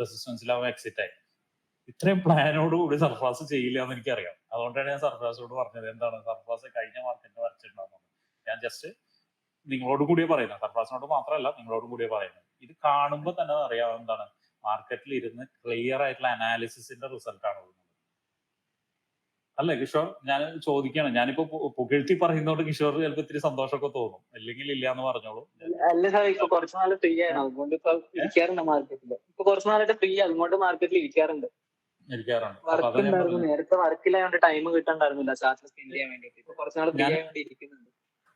S1: റെസിസ്റ്റൻസിൽ അവൻ എക്സിറ്റ് ആയി. ഇത്രയും പ്ലാനോട് കൂടി സർഫാസ് ചെയ്യില്ല എന്ന് എനിക്കറിയാം. അതുകൊണ്ടാണ് ഞാൻ സർഫ്രാസോട് പറഞ്ഞത് എന്താണ് സർഫാസ് കഴിഞ്ഞ മാർക്കറ്റ് വരച്ചിട്ടുണ്ടാകുന്നത് ഞാൻ ജസ്റ്റ് നിങ്ങളോട് കൂടിയേ പറയുന്നത് സർഫാസിനോട് മാത്രമല്ല നിങ്ങളോട് കൂടിയേ പറയുന്നത് ഇത് കാണുമ്പോൾ തന്നെ അറിയാം എന്താണ്. മാർക്കറ്റിൽ ഇരുന്ന് ക്ലിയർ ആയിട്ടുള്ള അനാലിസിസിന്റെ റിസൾട്ടാണ് അല്ലേ കിഷോർ ഞാൻ ചോദിക്കണം. ഞാനിപ്പോ പുകഴ്ത്തി പറയുന്നോണ്ട് കിഷോർ ചിലപ്പോ ഇത്തിരി സന്തോഷമൊക്കെ തോന്നും. അല്ലെങ്കിൽ ഇല്ല എന്ന് പറഞ്ഞോളൂ.
S2: അല്ല സാർ ഇപ്പൊ കുറച്ചു നാൾ ഫ്രീ ആണ്. അതുകൊണ്ട് ഇപ്പൊ ഇരിക്കാറുണ്ട് മാർക്കറ്റിൽ ഇപ്പൊ കുറച്ചു നാളായിട്ട് ഫ്രീ അതുകൊണ്ട് മാർക്കറ്റിൽ ഇരിക്കാറുണ്ട്. വർക്ക് ഉണ്ടായിരുന്നു. നേരത്തെ വർക്കിലായതുകൊണ്ട് ടൈം കിട്ടണ്ടായിരുന്നില്ല. ചാർട്ട് സ്പെൻഡ് ചെയ്യാൻ വേണ്ടിട്ട് ഇപ്പൊ കുറച്ചു നാൾ ഫ്രീ
S1: ഞാൻ-
S2: ആയി ഇരിക്കുന്നുണ്ട്.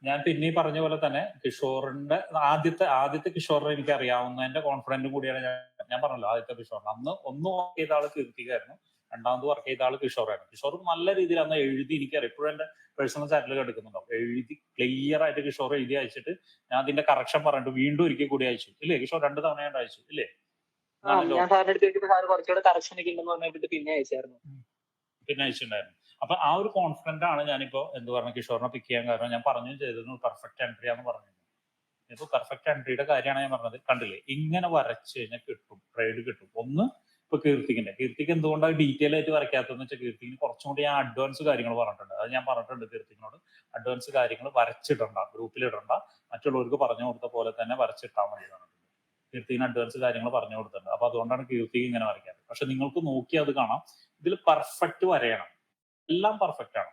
S1: ഞാൻ പിന്നെ ഈ പറഞ്ഞ പോലെ തന്നെ കിഷോറിന്റെ ആദ്യത്തെ ആദ്യത്തെ കിഷോറിനെ എനിക്ക് അറിയാവുന്നതിന്റെ കോൺഫിഡന്റും കൂടിയാണ് ഞാൻ ഞാൻ പറഞ്ഞല്ലോ ആദ്യത്തെ കിഷോറിന്. അന്ന് ഒന്നും ചെയ്ത ആൾ കീർത്തികായിരുന്നു രണ്ടാമത് വർക്ക് ചെയ്ത ആൾ കിഷോറാണ്. കിഷോർ നല്ല രീതിയിൽ അന്ന് എഴുതി എനിക്കറിയാം. ഇപ്പോഴും എന്റെ പേഴ്സണൽ ചാറ്റിൽ എടുക്കുന്നുണ്ടാവും എഴുതി ക്ലിയർ ആയിട്ട് കിഷോർ എഴുതി അയച്ചിട്ട് ഞാൻ അതിന്റെ കറക്ഷൻ പറഞ്ഞിട്ട് വീണ്ടും ഒരിക്കൽ കൂടി അയച്ചു. ഇല്ലേ? കിഷോർ രണ്ട് തവണയായിട്ട് അയച്ചു. ഇല്ലേ?
S2: ഞാൻ സാറിന്റെ അടുത്ത് ചോദിച്ചപ്പോൾ സാർ കുറച്ചുകൂടെ കറക്ഷൻ ഒക്കെ ഉണ്ടെന്ന് പറഞ്ഞിട്ട് പിന്നെ അയച്ചായിരുന്നു.
S1: പിന്നെ അയച്ചിട്ടുണ്ടായിരുന്നു. അപ്പൊ ആ ഒരു കോൺഫിഡന്റ് ആണ് ഞാനിപ്പോ എന്ത് പറഞ്ഞു? കിഷോറിനെ പിക്ക് ചെയ്യാൻ കാരണം ഞാൻ പറഞ്ഞു ചെയ്തിരുന്നു. പെർഫെക്റ്റ് എൻട്രി ആണെന്ന് പറഞ്ഞു ഇപ്പൊ പെർഫെക്റ്റ് എൻട്രിയുടെ കാര്യമാണ് ഞാൻ പറഞ്ഞത്. കണ്ടില്ലേ? ഇങ്ങനെ വരച്ച് കഴിഞ്ഞാൽ കിട്ടും. ട്രേഡ് കിട്ടും. ഒന്ന് ഇപ്പൊ കീർത്തിക്കിന്റെ. കീർത്തിക്ക് എന്തുകൊണ്ടാണ് ഡീറ്റെയിൽ ആയിട്ട് വരയ്ക്കാത്തതെന്ന് വെച്ചാൽ കീർത്തിക്കിന് കുറച്ചും കൂടി ഞാൻ അഡ്വാൻസ് കാര്യങ്ങൾ പറഞ്ഞിട്ടുണ്ട്. അത് ഞാൻ പറഞ്ഞിട്ടുണ്ട് കീർത്തിക്കിനോട്. അഡ്വാൻസ് കാര്യങ്ങൾ വരച്ചിടണ്ട ഗ്രൂപ്പിൽ ഇടണ്ട മറ്റുള്ളവർക്ക് പറഞ്ഞു കൊടുത്ത പോലെ തന്നെ വരച്ചിട്ടാൽ മതി കീർത്തിന് അഡ്വാൻസ് കാര്യങ്ങൾ പറഞ്ഞു കൊടുത്തിട്ടുണ്ട്. അപ്പൊ അതുകൊണ്ടാണ് കീർത്തിക്ക് ഇങ്ങനെ വരയ്ക്കാറ് പക്ഷെ നിങ്ങൾക്ക് നോക്കി അത് കാണാം. ഇതിൽ പെർഫെക്റ്റ് വരയണം. എല്ലാം പെർഫെക്റ്റ് ആണ്.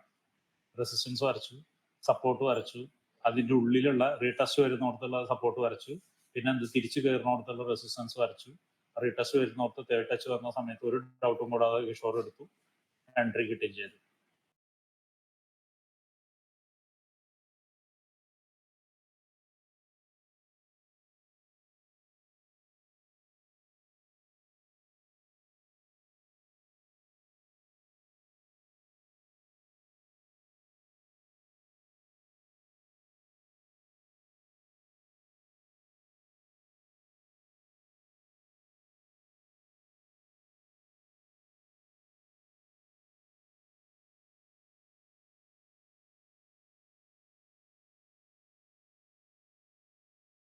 S1: റെസിസ്റ്റൻസ് വരച്ചു സപ്പോർട്ട് വരച്ചു അതിന്റെ ഉള്ളിലുള്ള റീടെസ്റ്റ് വരുന്നിടത്തുള്ള സപ്പോർട്ട് വരച്ചു. പിന്നെ എന്ത് തിരിച്ചു കയറുന്നിടത്തുള്ള റെസിസ്റ്റൻസ് വരച്ചു. റീടെസ്റ്റ് വരുന്നോർത്ത് തേർഡ് ടച്ച് വന്ന സമയത്ത് ഒരു ഡൗട്ടും കൂടാതെ കിഷോർ എടുത്തു. എൻട്രി കിട്ടുകയും ചെയ്തു.